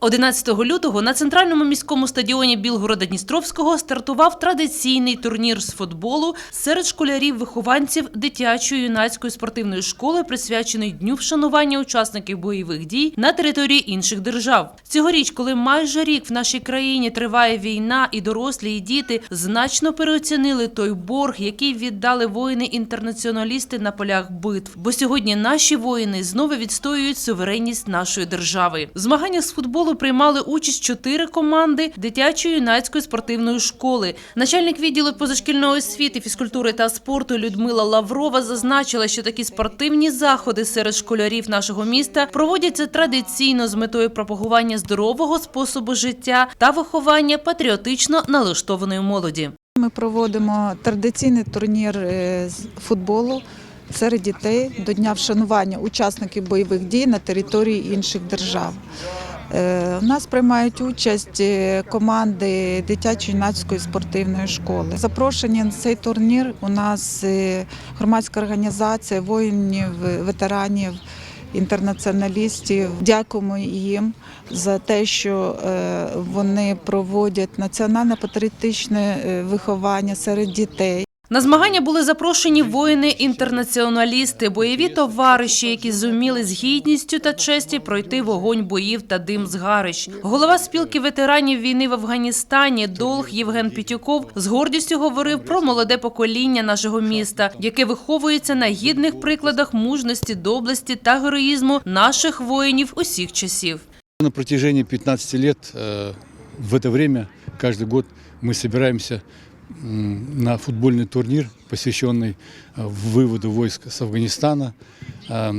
11 лютого на центральному міському стадіоні Білгорода Дністровського стартував традиційний турнір з футболу серед школярів-вихованців дитячої юнацької спортивної школи, присвячений дню вшанування учасників бойових дій на території інших держав. Цьогоріч, коли майже рік в нашій країні триває війна, і дорослі, і діти значно переоцінили той борг, який віддали воїни-інтернаціоналісти на полях битв. Бо сьогодні наші воїни знову відстоюють суверенність нашої держави. В змаганнях з футболу приймали участь чотири команди дитячої юнацької спортивної школи. Начальник відділу позашкільної освіти, фізкультури та спорту Людмила Лаврова зазначила, що такі спортивні заходи серед школярів нашого міста проводяться традиційно з метою пропагування здорового способу життя та виховання патріотично налаштованої молоді. Ми проводимо традиційний турнір е, з футболу серед дітей до дня вшанування учасників бойових дій на території інших держав. Е, У нас приймають участь е, команди дитячо-юнацької спортивної школи. Запрошені на цей турнір у нас е, громадська організація воїнів, ветеранів, інтернаціоналістів. Дякуємо їм за те, що е, вони проводять національно-патріотичне е, виховання серед дітей. На змагання були запрошені воїни-інтернаціоналісти, бойові товариші, які зуміли з гідністю та честі пройти вогонь боїв та дим згарищ. Голова спілки ветеранів війни в Афганістані Долг Євген Пітюков з гордістю говорив про молоде покоління нашого міста, яке виховується на гідних прикладах мужності, доблесті та героїзму наших воїнів усіх часів. На протяжении 15 лет э, в это время каждый год мы собираемся м, на футбольный турнир, посвященный э, выводу войск с Афганистана, э,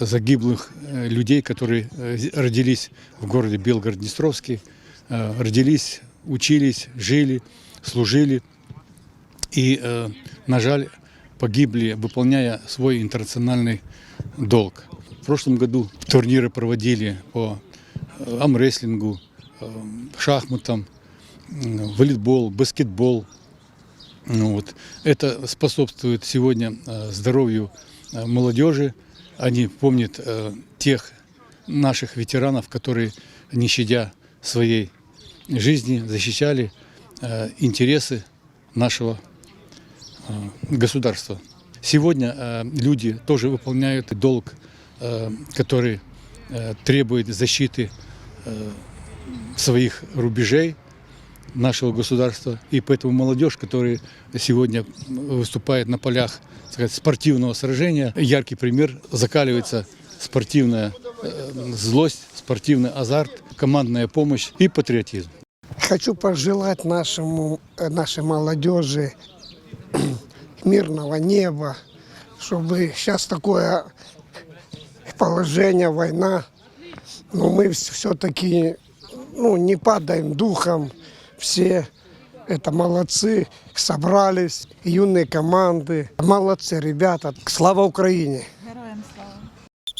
загиблых э, людей, которые э, родились в городе Белгород-Днестровский, э, родились, учились, жили, служили и, э, на жаль, погибли, выполняя свой интернациональный долг. В прошлом году турниры проводили по э, амрестлингу, э, шахматам, м, волейбол, баскетбол. Ну вот. Это способствует сегодня э, здоровью э, молодежи. Они помнят э, тех наших ветеранов, которые, не щадя своей жизни, защищали интересы нашего государства. Сегодня люди тоже выполняют долг, который требует защиты своих рубежей нашего государства. И поэтому молодежь, которая сегодня выступает на полях сказать, спортивного сражения, яркий пример, закаливается спортивная э, злость, спортивный азарт, командная помощь и патриотизм. Хочу пожелать нашему, э, нашей молодежи мирного неба, чтобы сейчас такое положение, война, но мы все-таки ну, не падаем духом, все это молодцы, собрались, юные команды, молодцы ребята. Слава Украине!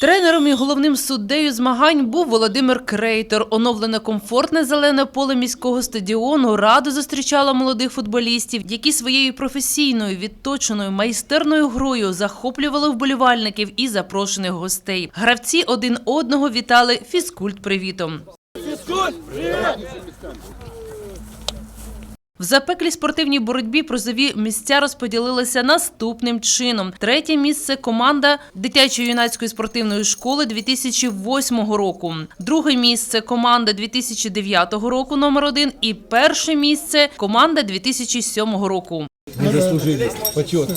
Тренером і головним суддею змагань був Володимир Крейтор. Оновлене комфортне зелене поле міського стадіону радо зустрічало молодих футболістів, які своєю професійною, відточеною, майстерною грою захоплювали вболівальників і запрошених гостей. Гравці один одного вітали фізкульт-привітом. В запеклій спортивній боротьбі прозові місця розподілилися наступним чином. Третє місце команда дитячої юнацької спортивної школи 2008 року. Друге місце команда 2009 року номер один. І перше місце команда 2007 року. Мы заслужили почетно.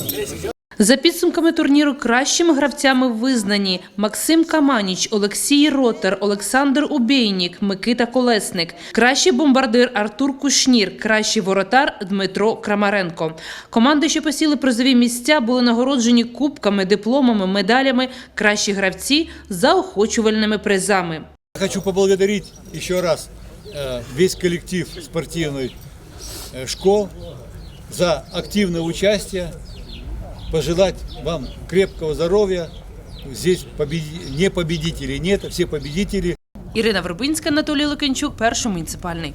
За підсумками турніру кращими гравцями визнані Максим Каманіч, Олексій Ротер, Олександр Убєйнік, Микита Колесник, кращий бомбардир Артур Кушнір, кращий воротар Дмитро Крамаренко. Команди, що посіли призові місця, були нагороджені кубками, дипломами, медалями, кращі гравці заохочувальними призами. Хочу поблагодарить еще раз э, весь коллектив спортивной э, школ за активное участие, пожелать вам крепкого здоровья. Здесь не победителей нет, все победители. Ірина Вербинська, Анатолій Лукінчук, перший муніципальний.